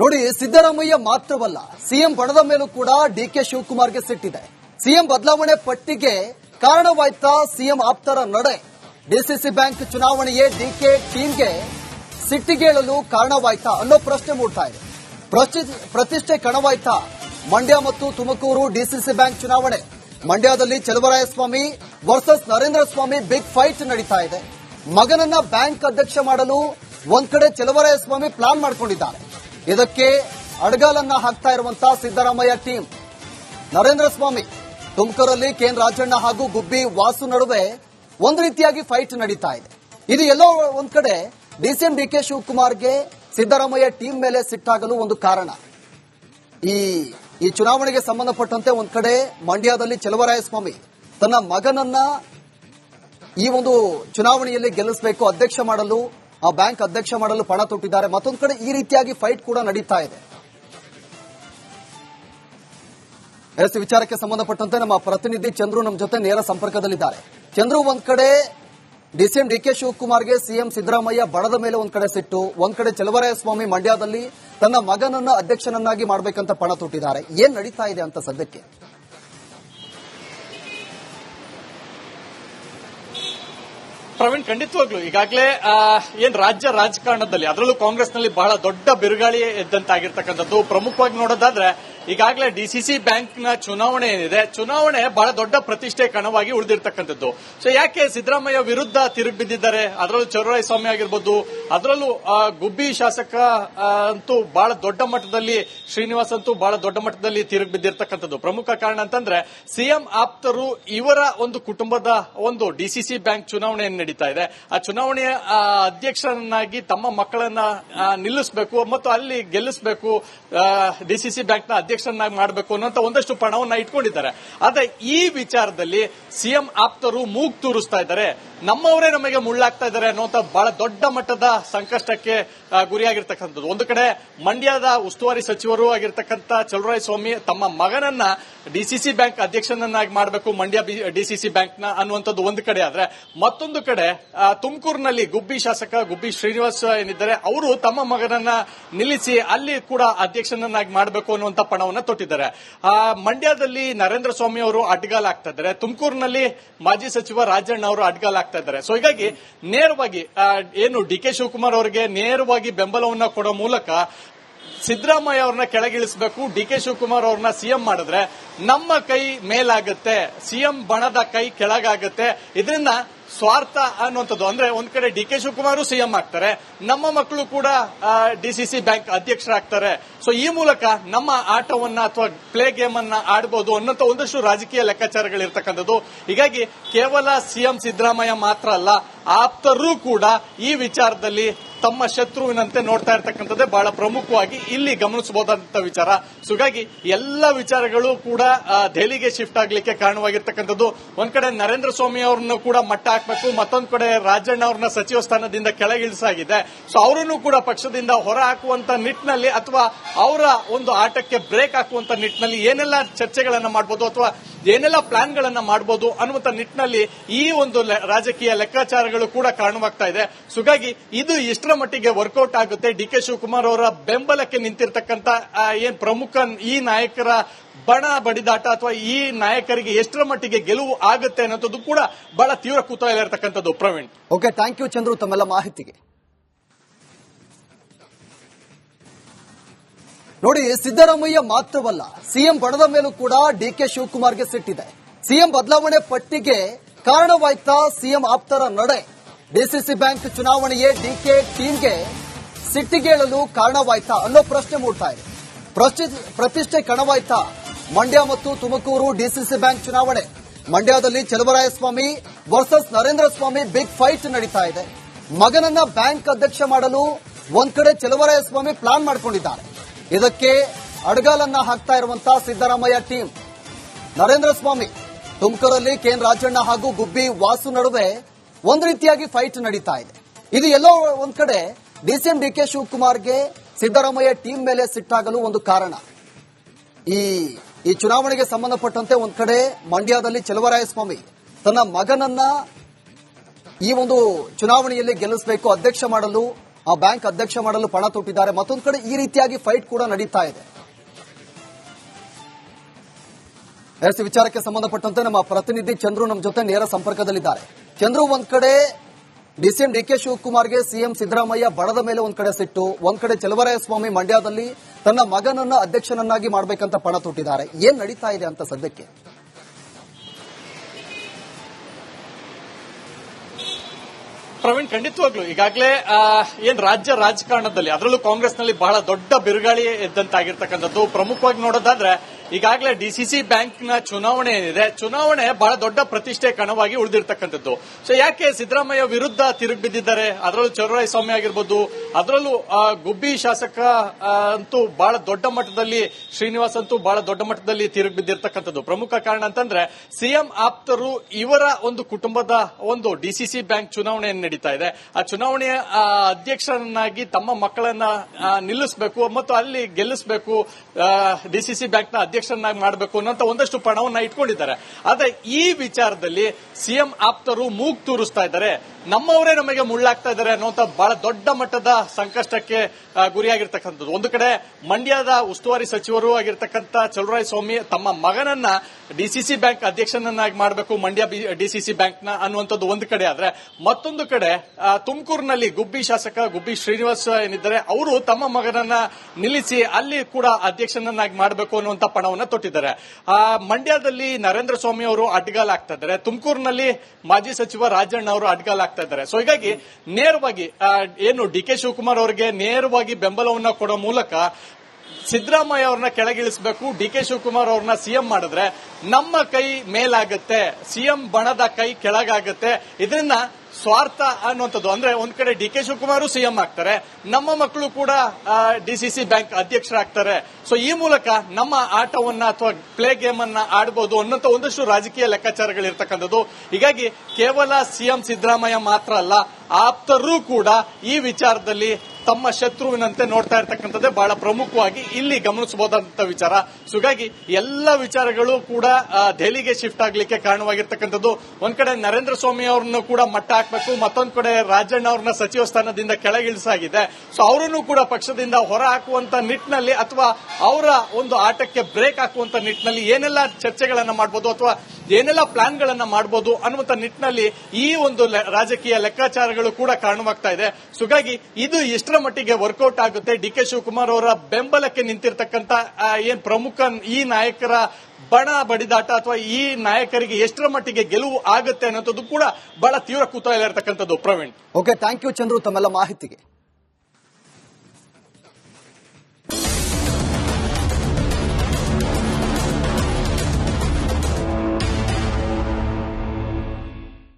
ನೋಡಿ, ಸಿದ್ದರಾಮಯ್ಯ ಮಾತ್ರವಲ್ಲ, ಸಿಎಂ ಬಣದ ಮೇಲೂ ಕೂಡ ಡಿ ಕೆ ಶಿವಕುಮಾರ್ಗೆ ಸಿಟ್ಟಿದೆ. ಸಿಎಂ ಬದಲಾವಣೆ ಪಟ್ಟಿಗೆ ಕಾರಣವಾಯ್ತಾ ಸಿಎಂ ಆಪ್ತರ ನಡೆ. ಡಿಸಿಸಿ ಬ್ಯಾಂಕ್ ಚುನಾವಣೆಯೇ ಡಿಕೆ ಟೀಮ್ಗೆ ಸಿಟ್ಟಿಗೇಳಲು ಕಾರಣವಾಯ್ತಾ ಅನ್ನೋ ಪ್ರಶ್ನೆ ಮೂಡ್ತಾ ಇದೆ. ಪ್ರತಿಷ್ಠೆ ಕಣವಾಯ್ತಾ ಮಂಡ್ಯ ಮತ್ತು ತುಮಕೂರು ಡಿಸಿಸಿ ಬ್ಯಾಂಕ್ ಚುನಾವಣೆ. ಮಂಡ್ಯದಲ್ಲಿ Chaluvarayaswamy versus Narendra Swamy big fight ನಡೀತಾ ಇದೆ. ಮಗನನ್ನ ಬ್ಯಾಂಕ್ ಅಧ್ಯಕ್ಷ ಮಾಡಲು ಒಂದ್ ಕಡೆ ಚಲುವರಾಯಸ್ವಾಮಿ ಪ್ಲಾನ್ ಮಾಡ್ಕೊಂಡಿದ್ದಾರೆ. ಇದಕ್ಕೆ ಅಡಗಾಲನ್ನ ಹಾಕ್ತಾ ಇರುವಂತಹ ಸಿದ್ದರಾಮಯ್ಯ ಟೀಮ್. ನರೇಂದ್ರ ಸ್ವಾಮಿ, ತುಮಕೂರಲ್ಲಿ ಕೆಎನ್ ರಾಜಣ್ಣ ಹಾಗೂ ಗುಬ್ಬಿ ವಾಸು ನಡುವೆ ಒಂದು ರೀತಿಯಾಗಿ ಫೈಟ್ ನಡೀತಾ ಇದೆ. ಇದು ಎಲ್ಲೋ ಒಂದ್ ಕಡೆ ಡಿಸಿಎಂ ಡಿ ಕೆ ಶಿವಕುಮಾರ್ಗೆ ಸಿದ್ದರಾಮಯ್ಯ ಟೀಮ್ ಮೇಲೆ ಸಿಟ್ಟಾಗಲು ಒಂದು ಕಾರಣ. ಈ ಈ ಚುನಾವಣೆಗೆ ಸಂಬಂಧಪಟ್ಟಂತೆ ಒಂದ್ ಕಡೆ ಮಂಡ್ಯದಲ್ಲಿ ಚಲುವರಾಯಸ್ವಾಮಿ ತನ್ನ ಮಗನನ್ನ ಈ ಒಂದು ಚುನಾವಣೆಯಲ್ಲಿ ಗೆಲ್ಲಿಸಬೇಕು, ಅಧ್ಯಕ್ಷ ಮಾಡಲು ಆ ಬ್ಯಾಂಕ್ ಅಧ್ಯಕ್ಷ ಮಾಡಲು ಪಣ ತೊಟ್ಟಿದ್ದಾರೆ. ಮತ್ತೊಂದು ಕಡೆ ಈ ರೀತಿಯಾಗಿ ಫೈಟ್ ಕೂಡ ನಡೀತಾ ಇದೆ. ಎಸ್ ವಿಚಾರಕ್ಕೆ ಸಂಬಂಧಪಟ್ಟಂತೆ ನಮ್ಮ ಪ್ರತಿನಿಧಿ ಚಂದ್ರು ನಮ್ಮ ಜೊತೆ ನೇರ ಸಂಪರ್ಕದಲ್ಲಿದ್ದಾರೆ. ಚಂದ್ರು, ಒಂದ್ ಕಡೆ ಡಿಸಿಎಂ ಡಿ ಕೆ ಶಿವಕುಮಾರ್ಗೆ ಸಿಎಂ ಸಿದ್ದರಾಮಯ್ಯ ಬಣದ ಮೇಲೆ ಒಂದ್ ಕಡೆ ಸಿಟ್ಟು, ಒಂದ್ ಕಡೆ ಚಲುವರಾಯಸ್ವಾಮಿ ಮಂಡ್ಯದಲ್ಲಿ ತನ್ನ ಮಗನನ್ನ ಅಧ್ಯಕ್ಷನನ್ನಾಗಿ ಮಾಡಬೇಕಂತ ಪಣ ತೊಟ್ಟಿದ್ದಾರೆ. ಏನ್ ನಡೀತಾ ಇದೆ ಅಂತ ಸದ್ಯಕ್ಕೆ? ಪ್ರವೀಣ್, ಖಂಡಿತವಾಗ್ಲು. ಈಗಾಗಲೇ ಏನ್ ರಾಜ್ಯ ರಾಜಕಾರಣದಲ್ಲಿ, ಅದರಲ್ಲೂ ಕಾಂಗ್ರೆಸ್ನಲ್ಲಿ ಬಹಳ ದೊಡ್ಡ ಬಿರುಗಾಳಿ ಎದ್ದಂತಾಗಿರ್ತಕ್ಕಂಥದ್ದು. ಪ್ರಮುಖವಾಗಿ ನೋಡೋದಾದ್ರೆ, ಈಗಾಗಲೇ ಡಿಸಿಸಿ ಬ್ಯಾಂಕ್ನ ಚುನಾವಣೆ ಏನಿದೆ, ಚುನಾವಣೆ ಬಹಳ ದೊಡ್ಡ ಪ್ರತಿಷ್ಠೆ ಕಣವಾಗಿ ಉಳಿದಿರ್ತಕ್ಕಂಥದ್ದು. ಸೊ ಯಾಕೆ ಸಿದ್ದರಾಮಯ್ಯ ವಿರುದ್ಧ ತಿರುಗಿ ಬಿದ್ದಿದ್ದಾರೆ ಅದರಲ್ಲೂ ಚೌರಾಯ ಸ್ವಾಮಿ ಆಗಿರ್ಬೋದು, ಅದರಲ್ಲೂ ಗುಬ್ಬಿ ಶಾಸಕ ಅಂತೂ ಬಹಳ ದೊಡ್ಡ ಮಟ್ಟದಲ್ಲಿ, ಶ್ರೀನಿವಾಸ್ ಅಂತೂ ಬಹಳ ದೊಡ್ಡ ಮಟ್ಟದಲ್ಲಿ ತಿರುಗಿ ಬಿದ್ದಿರ್ತಕ್ಕಂಥದ್ದು ಪ್ರಮುಖ ಕಾರಣ ಅಂತಂದ್ರೆ, ಸಿಎಂ ಆಪ್ತರು ಇವರ ಒಂದು ಕುಟುಂಬದ ಒಂದು ಡಿಸಿಸಿ ಬ್ಯಾಂಕ್ ಚುನಾವಣೆಯನ್ನು ನಡೀತಾ ಇದೆ. ಆ ಚುನಾವಣೆಯ ಅಧ್ಯಕ್ಷರನ್ನಾಗಿ ತಮ್ಮ ಮಕ್ಕಳನ್ನ ನಿಲ್ಲಿಸಬೇಕು ಮತ್ತು ಅಲ್ಲಿ ಗೆಲ್ಲಿಸಬೇಕು ಡಿಸಿಸಿ ಬ್ಯಾಂಕ್ನ ಅಧ್ಯಕ್ಷರನ್ನಾಗಿ ಮಾಡಬೇಕು ಅನ್ನೋಂತ ಒಂದಷ್ಟು ಪಣವನ್ನ ಇಟ್ಕೊಂಡಿದ್ದಾರೆ. ಆದ್ರೆ ಈ ವಿಚಾರದಲ್ಲಿ ಸಿಎಂ ಆಪ್ತರು ಮೂಗ್ ತೂರಿಸ್ತಾ ಇದ್ದಾರೆ. ನಮ್ಮವರೇ ನಮಗೆ ಮುಳ್ಳಾಗ್ತಾ ಇದ್ದಾರೆ ಅನ್ನುವಂತ ಬಹಳ ದೊಡ್ಡ ಮಟ್ಟದ ಸಂಕಷ್ಟಕ್ಕೆ ಗುರಿಯಾಗಿರ್ತಕ್ಕಂಥದ್ದು. ಒಂದು ಕಡೆ ಮಂಡ್ಯದ ಉಸ್ತುವಾರಿ ಸಚಿವರು ಆಗಿರ್ತಕ್ಕಂಥ ಚಲುವರಾಯ ಸ್ವಾಮಿ ತಮ್ಮ ಮಗನನ್ನ ಡಿಸಿಸಿ ಬ್ಯಾಂಕ್ ಅಧ್ಯಕ್ಷನನ್ನಾಗಿ ಮಾಡಬೇಕು ಮಂಡ್ಯ ಡಿಸಿಸಿ ಬ್ಯಾಂಕ್ನ ಅನ್ನುವಂಥದ್ದು ಒಂದು ಕಡೆ. ಆದ್ರೆ ಮತ್ತೊಂದು ಕಡೆ ತುಮಕೂರಿನಲ್ಲಿ ಗುಬ್ಬಿ ಶಾಸಕ ಗುಬ್ಬಿ ಶ್ರೀನಿವಾಸ್ ಏನಿದ್ದಾರೆ ಅವರು ತಮ್ಮ ಮಗನನ್ನ ನಿಲ್ಲಿಸಿ ಅಲ್ಲಿ ಕೂಡ ಅಧ್ಯಕ್ಷನನ್ನಾಗಿ ಮಾಡಬೇಕು ಅನ್ನುವಂತ ಪಣವನ್ನ ತೊಟ್ಟಿದ್ದಾರೆ. ಆ, ಮಂಡ್ಯದಲ್ಲಿ ನರೇಂದ್ರ ಸ್ವಾಮಿ ಅವರು ಅಡ್ಗಾಲ್ ಆಗ್ತಾ ಇದ್ದಾರೆ. ತುಮಕೂರಿನಲ್ಲಿ ಮಾಜಿ ಸಚಿವ ರಾಜಣ್ಣ ಅವರು ಅಡ್ಗಾಲ್ ಆಗ್ತಾ ಇದ್ದಾರೆ. ಸೊ ಹೀಗಾಗಿ ನೇರವಾಗಿ ಏನು ಡಿ ಕೆ ಶಿವಕುಮಾರ್ ಅವರಿಗೆ ನೇರವಾಗಿ ಬೆಂಬಲವನ್ನ ಕೊಡೋ ಮೂಲಕ ಸಿದ್ದರಾಮಯ್ಯ ಅವ್ರನ್ನ ಕೆಳಗಿಳಿಸಬೇಕು, ಡಿ ಕೆ ಶಿವಕುಮಾರ್ ಅವ್ರನ್ನ ಸಿಎಂ ಮಾಡಿದ್ರೆ ನಮ್ಮ ಕೈ ಮೇಲಾಗುತ್ತೆ, ಸಿಎಂ ಬಣದ ಕೈ ಕೆಳಗಾಗುತ್ತೆ. ಇದರಿಂದ ಸ್ವಾರ್ಥ ಅನ್ನುವಂಥದ್ದು, ಅಂದ್ರೆ ಒಂದ್ ಕಡೆ ಡಿ ಕೆ ಶಿವಕುಮಾರ್ ಸಿಎಂ ಆಗ್ತಾರೆ, ನಮ್ಮ ಮಕ್ಕಳು ಕೂಡ ಡಿಸಿಸಿ ಬ್ಯಾಂಕ್ ಅಧ್ಯಕ್ಷರಾಗ್ತಾರೆ. ಸೊ ಈ ಮೂಲಕ ನಮ್ಮ ಆಟವನ್ನ ಅಥವಾ ಪ್ಲೇ ಗೇಮ್ ಅನ್ನ ಆಡಬಹುದು ಅನ್ನೋಂಥ ಒಂದಷ್ಟು ರಾಜಕೀಯ ಲೆಕ್ಕಾಚಾರಗಳಿರ್ತಕ್ಕಂಥದ್ದು. ಹೀಗಾಗಿ ಕೇವಲ ಸಿಎಂ ಸಿದ್ದರಾಮಯ್ಯ ಮಾತ್ರ ಅಲ್ಲ, ಆಪ್ತರೂ ಕೂಡ ಈ ವಿಚಾರದಲ್ಲಿ ತಮ್ಮ ಶತ್ರುವಿನಂತೆ ನೋಡ್ತಾ ಇರ್ತಕ್ಕಂಥದ್ದೇ ಬಹಳ ಪ್ರಮುಖವಾಗಿ ಇಲ್ಲಿ ಗಮನಿಸಬಹುದಾದಂತ ವಿಚಾರ. ಸೊ ಹೀಗಾಗಿ ಎಲ್ಲ ವಿಚಾರಗಳು ಕೂಡ ದೆಹಲಿಗೆ ಶಿಫ್ಟ್ ಆಗ್ಲಿಕ್ಕೆ ಕಾರಣವಾಗಿರ್ತಕ್ಕಂಥದ್ದು. ಒಂದ್ ಕಡೆ ನರೇಂದ್ರ ಸ್ವಾಮಿ ಅವ್ರನ್ನ ಕೂಡ ಮಟ್ಟ ಹಾಕಬೇಕು, ಮತ್ತೊಂದು ಕಡೆ ರಾಜಣ್ಣ ಅವ್ರನ್ನ ಸಚಿವ ಸ್ಥಾನದಿಂದ ಕೆಳಗಿಳಿಸಾಗಿದೆ ಸೊ ಅವರನ್ನು ಕೂಡ ಪಕ್ಷದಿಂದ ಹೊರ ಹಾಕುವಂತ ನಿಟ್ಟಿನಲ್ಲಿ ಅಥವಾ ಅವರ ಒಂದು ಆಟಕ್ಕೆ ಬ್ರೇಕ್ ಹಾಕುವಂತ ನಿಟ್ಟಿನಲ್ಲಿ ಏನೆಲ್ಲ ಚರ್ಚೆಗಳನ್ನ ಮಾಡಬಹುದು ಅಥವಾ ಏನೆಲ್ಲ ಪ್ಲಾನ್ಗಳನ್ನ ಮಾಡಬಹುದು ಅನ್ನುವಂತ ನಿಟ್ಟಿನಲ್ಲಿ ಈ ಒಂದು ರಾಜಕೀಯ ಲೆಕ್ಕಾಚಾರಗಳು ಕೂಡ ಕಾರಣವಾಗ್ತಾ ಇದೆ. ಸೊಗಾಗಿ ಇದು ಎಷ್ಟರ ಮಟ್ಟಿಗೆ ವರ್ಕೌಟ್ ಆಗುತ್ತೆ. ಡಿ ಕೆ ಶಿವಕುಮಾರ್ ಅವರ ಬೆಂಬಲಕ್ಕೆ ನಿಂತಿರ್ತಕ್ಕಂಥ ಏನ್ ಪ್ರಮುಖ ಈ ನಾಯಕರ ಬಣ ಬಡಿದಾಟ ಅಥವಾ ಈ ನಾಯಕರಿಗೆ ಎಷ್ಟರ ಮಟ್ಟಿಗೆ ಗೆಲುವು ಆಗುತ್ತೆ ಅನ್ನೋದು ಕೂಡ ಬಹಳ ತೀವ್ರ ಕುತೂಹಲ ಇರತಕ್ಕಂಥದ್ದು. Praveen. Okay thank you Chandru ತಮ್ಮೆಲ್ಲ ಮಾಹಿತಿಗೆ. ನೋಡಿ, ಸಿದ್ದರಾಮಯ್ಯ ಮಾತ್ರವಲ್ಲ, ಸಿಎಂ ಬಣದ ಮೇಲೂ ಕೂಡ ಡಿ ಕೆ ಶಿವಕುಮಾರ್ಗೆ ಸಿಟ್ಟಿದೆ. ಸಿಎಂ ಬದಲಾವಣೆ ಪಟ್ಟಿಗೆ ಕಾರಣವಾಯ್ತಾ ಸಿಎಂ ಆಪ್ತರ ನಡೆ? ಡಿಸಿಸಿ ಬ್ಯಾಂಕ್ ಚುನಾವಣೆಯೇ ಡಿಕೆ ಟೀಮ್ಗೆ ಸಿಟ್ಟಿಗೇಳಲು ಕಾರಣವಾಯ್ತಾ ಅನ್ನೋ ಪ್ರಶ್ನೆ ಮೂಡ್ತಾ ಇದೆ. ಪ್ರತಿ- ಪ್ರತಿಷ್ಠೆ ಕಣವಾಯ್ತಾ ಮಂಡ್ಯ ಮತ್ತು ತುಮಕೂರು ಡಿಸಿಸಿ ಬ್ಯಾಂಕ್ ಚುನಾವಣೆ? ಮಂಡ್ಯದಲ್ಲಿ Chaluvarayaswamy versus Narendra Swamy big fight ನಡೀತಾ ಇದೆ. ಮಗನನ್ನ ಬ್ಯಾಂಕ್ ಅಧ್ಯಕ್ಷ ಮಾಡಲು ಒಂದ್ ಕಡೆ ಚಲುವರಾಯಸ್ವಾಮಿ ಪ್ಲಾನ್ ಮಾಡ್ಕೊಂಡಿದ್ದಾರೆ. ಇದಕ್ಕೆ ಅಡಗಾಲನ್ನ ಹಾಕ್ತಾ ಇರುವಂತಹ ಸಿದ್ದರಾಮಯ್ಯ ಟೀಮ್ ನರೇಂದ್ರ ಸ್ವಾಮಿ, ತುಮಕೂರಲ್ಲಿ ಕೆಎನ್ ರಾಜಣ್ಣ ಹಾಗೂ ಗುಬ್ಬಿ ವಾಸು ನಡುವೆ ಒಂದು ರೀತಿಯಾಗಿ ಫೈಟ್ ನಡೀತಾ ಇದೆ. ಇದು ಎಲ್ಲೋ ಒಂದ್ ಕಡೆ ಡಿಸಿಎಂ ಡಿ ಕೆ ಶಿವಕುಮಾರ್ಗೆ ಸಿದ್ದರಾಮಯ್ಯ ಟೀಮ್ ಮೇಲೆ ಸಿಟ್ಟಾಗಲು ಒಂದು ಕಾರಣ. ಈ ಈ ಚುನಾವಣೆಗೆ ಸಂಬಂಧಪಟ್ಟಂತೆ ಒಂದ್ ಕಡೆ ಮಂಡ್ಯದಲ್ಲಿ ಚಲುವರಾಯಸ್ವಾಮಿ ತನ್ನ ಮಗನನ್ನ ಈ ಒಂದು ಚುನಾವಣೆಯಲ್ಲಿ ಗೆಲ್ಲಿಸಬೇಕು, ಅಧ್ಯಕ್ಷ ಮಾಡಲು ಆ ಬ್ಯಾಂಕ್ ಅಧ್ಯಕ್ಷ ಮಾಡಲು ಪಣ ತೊಟ್ಟಿದ್ದಾರೆ. ಮತ್ತೊಂದು ಕಡೆ ಈ ರೀತಿಯಾಗಿ ಫೈಟ್ ಕೂಡ ನಡೀತಾ ಇದೆ. ಎಸ್ ವಿಚಾರಕ್ಕೆ ಸಂಬಂಧಪಟ್ಟಂತೆ ನಮ್ಮ ಪ್ರತಿನಿಧಿ ಚಂದ್ರು ನಮ್ಮ ಜೊತೆ ನೇರ ಸಂಪರ್ಕದಲ್ಲಿದ್ದಾರೆ. ಚಂದ್ರು, ಒಂದ್ ಕಡೆ ಡಿಸಿಎಂ ಡಿ ಕೆ ಶಿವಕುಮಾರ್ಗೆ ಸಿಎಂ ಸಿದ್ದರಾಮಯ್ಯ ಬಡದ ಮೇಲೆ ಒಂದ್ ಕಡೆ ಸಿಟ್ಟು, ಒಂದ್ ಕಡೆ ಚಲವರಾಯ ಸ್ವಾಮಿ ಮಂಡ್ಯದಲ್ಲಿ ತನ್ನ ಮಗನನ್ನ ಅಧ್ಯಕ್ಷನನ್ನಾಗಿ ಮಾಡಬೇಕಂತ ಪಣ ತೊಟ್ಟಿದ್ದಾರೆ. ಏನ್ ನಡೀತಾ ಇದೆ ಅಂತ ಸದ್ಯಕ್ಕೆ? ಪ್ರವೀಣ್ ಖಂಡಿತವಾಗ್ಲು. ಈಗಾಗಲೇ ಏನ್ ರಾಜ್ಯ ರಾಜಕಾರಣದಲ್ಲಿ ಅದರಲ್ಲೂ ಕಾಂಗ್ರೆಸ್ನಲ್ಲಿ ಬಹಳ ದೊಡ್ಡ ಬಿರುಗಾಳಿ ಇದ್ದಂತಾಗಿರ್ತಕ್ಕಂಥದ್ದು ಪ್ರಮುಖವಾಗಿ ನೋಡೋದಾದ್ರೆ ಈಗಾಗಲೇ ಡಿಸಿಸಿ ಬ್ಯಾಂಕ್ನ ಚುನಾವಣೆ ಏನಿದೆ, ಚುನಾವಣೆ ಬಹಳ ದೊಡ್ಡ ಪ್ರತಿಷ್ಠೆ ಕಣವಾಗಿ ಉಳಿದಿರ್ತಕ್ಕಂಥದ್ದು. ಸೊ ಯಾಕೆ ಸಿದ್ದರಾಮಯ್ಯ ವಿರುದ್ಧ ತಿರುಗಿ ಬಿದ್ದಿದ್ದಾರೆ ಅದರಲ್ಲೂ ಚಲುವರಾಯ ಸ್ವಾಮಿ ಆಗಿರ್ಬೋದು, ಅದರಲ್ಲೂ ಗುಬ್ಬಿ ಶಾಸಕ ಅಂತೂ ಬಹಳ ದೊಡ್ಡ ಮಟ್ಟದಲ್ಲಿ, ಶ್ರೀನಿವಾಸ್ ಅಂತೂ ಬಹಳ ದೊಡ್ಡ ಮಟ್ಟದಲ್ಲಿ ತಿರುಗಿ ಬಿದ್ದಿರ್ತಕ್ಕಂಥದ್ದು ಪ್ರಮುಖ ಕಾರಣ ಅಂತಂದ್ರೆ, ಸಿಎಂ ಆಪ್ತರು ಇವರ ಒಂದು ಕುಟುಂಬದ ಒಂದು ಡಿಸಿಸಿ ಬ್ಯಾಂಕ್ ಚುನಾವಣೆಯನ್ನು ನಡೀತಾ ಇದೆ. ಆ ಚುನಾವಣೆಯ ಅಧ್ಯಕ್ಷರನ್ನಾಗಿ ತಮ್ಮ ಮಕ್ಕಳನ್ನ ನಿಲ್ಲಿಸಬೇಕು, ಮತ್ತು ಅಲ್ಲಿ ಗೆಲ್ಲಿಸಬೇಕು ಡಿಸಿಸಿ ಬ್ಯಾಂಕ್ ನ ಅಧ್ಯಕ್ಷರನ್ನಾಗಿ ಮಾಡಬೇಕು ಅನ್ನೋಂತ ಒಂದಷ್ಟು ಪಣವನ್ನ ಇಟ್ಕೊಂಡಿದ್ದಾರೆ. ಆದ್ರೆ ಈ ವಿಚಾರದಲ್ಲಿ ಸಿಎಂ ಆಪ್ತರು ಮೂಗ್ ತೂರಿಸ್ತಾ ಇದ್ದಾರೆ. ನಮ್ಮವರೇ ನಮಗೆ ಮುಳ್ಳಾಗ್ತಾ ಇದ್ದಾರೆ ಅನ್ನುವಂತ ಬಹಳ ದೊಡ್ಡ ಮಟ್ಟದ ಸಂಕಷ್ಟಕ್ಕೆ ಗುರಿಯಾಗಿರ್ತಕ್ಕಂಥದ್ದು. ಒಂದು ಕಡೆ ಮಂಡ್ಯದ ಉಸ್ತುವಾರಿ ಸಚಿವರು ಆಗಿರ್ತಕ್ಕಂಥ ಚಲುವರಾಯ ಸ್ವಾಮಿ ತಮ್ಮ ಮಗನನ್ನ ಡಿಸಿಸಿ ಬ್ಯಾಂಕ್ ಅಧ್ಯಕ್ಷನನ್ನಾಗಿ ಮಾಡಬೇಕು, ಮಂಡ್ಯ ಡಿಸಿಸಿ ಬ್ಯಾಂಕ್ನ ಅನ್ನುವಂಥದ್ದು ಒಂದು ಕಡೆ ಆದ್ರೆ ಮತ್ತೊಂದು ಕಡೆ ತುಮಕೂರಿನಲ್ಲಿ ಗುಬ್ಬಿ ಶಾಸಕ ಗುಬ್ಬಿ ಶ್ರೀನಿವಾಸ್ ಏನಿದ್ದಾರೆ, ಅವರು ತಮ್ಮ ಮಗನನ್ನ ನಿಲ್ಲಿಸಿ ಅಲ್ಲಿ ಕೂಡ ಅಧ್ಯಕ್ಷನನ್ನಾಗಿ ಮಾಡಬೇಕು ಅನ್ನುವಂತ ಪಣವನ್ನ ತೊಟ್ಟಿದ್ದಾರೆ. ಆ, ಮಂಡ್ಯದಲ್ಲಿ ನರೇಂದ್ರ ಸ್ವಾಮಿ ಅವರು ಅಡ್ಗಾಲ್ ಆಗ್ತಾ ಇದ್ದಾರೆ. ತುಮಕೂರಿನಲ್ಲಿ ಮಾಜಿ ಸಚಿವ ರಾಜಣ್ಣ ಅವರು ಅಡ್ಗಾಲ್ ಆಗ್ತಾ ಇದ್ದಾರೆ. ಸೊ ಹೀಗಾಗಿ ನೇರವಾಗಿ ಏನು ಡಿ ಕೆ ಶಿವಕುಮಾರ್ ಅವರಿಗೆ ನೇರವಾಗಿ ಬೆಂಬಲವನ್ನ ಕೊಡೋ ಮೂಲಕ ಸಿದ್ದರಾಮಯ್ಯ ಅವ್ರನ್ನ ಕೆಳಗಿಳಿಸಬೇಕು ಡಿ ಕೆ ಶಿವಕುಮಾರ್ ಅವ್ರನ್ನ ಸಿಎಂ ಮಾಡಿದ್ರೆ ನಮ್ಮ ಕೈ ಮೇಲಾಗುತ್ತೆ ಸಿಎಂ ಬಣದ ಕೈ ಕೆಳಗಾಗುತ್ತೆ. ಇದರಿಂದ ಸ್ವಾರ್ಥ ಅನ್ನುವಂಥದ್ದು, ಅಂದ್ರೆ ಒಂದ್ ಕಡೆ ಡಿ ಕೆ ಶಿವಕುಮಾರ್ ಸಿಎಂ ಆಗ್ತಾರೆ, ನಮ್ಮ ಮಕ್ಕಳು ಕೂಡ ಡಿಸಿಸಿ ಬ್ಯಾಂಕ್ ಅಧ್ಯಕ್ಷರಾಗ್ತಾರೆ. ಸೊ ಈ ಮೂಲಕ ನಮ್ಮ ಆಟವನ್ನ ಅಥವಾ ಪ್ಲೇ ಗೇಮ್ ಅನ್ನ ಆಡಬಹುದು ಅನ್ನೋಂಥ ಒಂದಷ್ಟು ರಾಜಕೀಯ ಲೆಕ್ಕಾಚಾರಗಳಿರ್ತಕ್ಕಂಥದ್ದು. ಹೀಗಾಗಿ ಕೇವಲ ಸಿಎಂ ಸಿದ್ದರಾಮಯ್ಯ ಮಾತ್ರ ಅಲ್ಲ, ಆಪ್ತರೂ ಕೂಡ ಈ ವಿಚಾರದಲ್ಲಿ ತಮ್ಮ ಶತ್ರುವಿನಂತೆ ನೋಡ್ತಾ ಇರ್ತಕ್ಕಂಥದ್ದೇ ಬಹಳ ಪ್ರಮುಖವಾಗಿ ಇಲ್ಲಿ ಗಮನಿಸಬಹುದಾದಂತಹ ವಿಚಾರ. ಹಾಗಾಗಿ ಎಲ್ಲ ವಿಚಾರಗಳು ಕೂಡ ದೆಹಲಿಗೆ ಶಿಫ್ಟ್ ಆಗ್ಲಿಕ್ಕೆ ಕಾರಣವಾಗಿರ್ತಕ್ಕಂಥದ್ದು. ಒಂದ್ ಕಡೆ ನರೇಂದ್ರ ಸ್ವಾಮಿ ಅವರನ್ನು ಕೂಡ ಮಟ್ಟ ಹಾಕಬೇಕು, ಮತ್ತೊಂದ್ ಕಡೆ ರಾಜಣ್ಣ ಅವ್ರನ್ನ ಸಚಿವ ಸ್ಥಾನದಿಂದ ಕೆಳಗಿಳಿಸಾಗಿದೆ. ಸೊ ಅವರನ್ನು ಕೂಡ ಪಕ್ಷದಿಂದ ಹೊರ ಹಾಕುವಂತ ನಿಟ್ಟಿನಲ್ಲಿ ಅಥವಾ ಅವರ ಒಂದು ಆಟಕ್ಕೆ ಬ್ರೇಕ್ ಹಾಕುವಂತ ನಿಟ್ಟಿನಲ್ಲಿ ಏನೆಲ್ಲ ಚರ್ಚೆಗಳನ್ನ ಮಾಡಬಹುದು ಅಥವಾ ಏನೆಲ್ಲ ಪ್ಲಾನ್ಗಳನ್ನ ಮಾಡಬಹುದು ಅನ್ನುವಂತ ನಿಟ್ಟಿನಲ್ಲಿ ಈ ಒಂದು ರಾಜಕೀಯ ಲೆಕ್ಕಾಚಾರಗಳು ಕೂಡ ಕಾರಣವಾಗ್ತಾ ಇದೆ. ಸೊ ಇದು ಎಷ್ಟರ ಮಟ್ಟಿಗೆ ವರ್ಕೌಟ್ ಆಗುತ್ತೆ. ಡಿ ಕೆ ಶಿವಕುಮಾರ್ ಅವರ ಬೆಂಬಲಕ್ಕೆ ನಿಂತಿರ್ತಕ್ಕಂತ ಏನ್ ಪ್ರಮುಖ ಈ ನಾಯಕರ ಬಣ ಬಡಿದಾಟ ಅಥವಾ ಈ ನಾಯಕರಿಗೆ ಎಷ್ಟರ ಮಟ್ಟಿಗೆ ಗೆಲುವು ಆಗುತ್ತೆ ಅನ್ನೋದು ಕೂಡ ಬಹಳ ತೀವ್ರ ಕುತೂಹಲ ಇರತಕ್ಕಂಥದ್ದು Praveen. Okay thank you Chandru ತಮ್ಮೆಲ್ಲ ಮಾಹಿತಿಗೆ.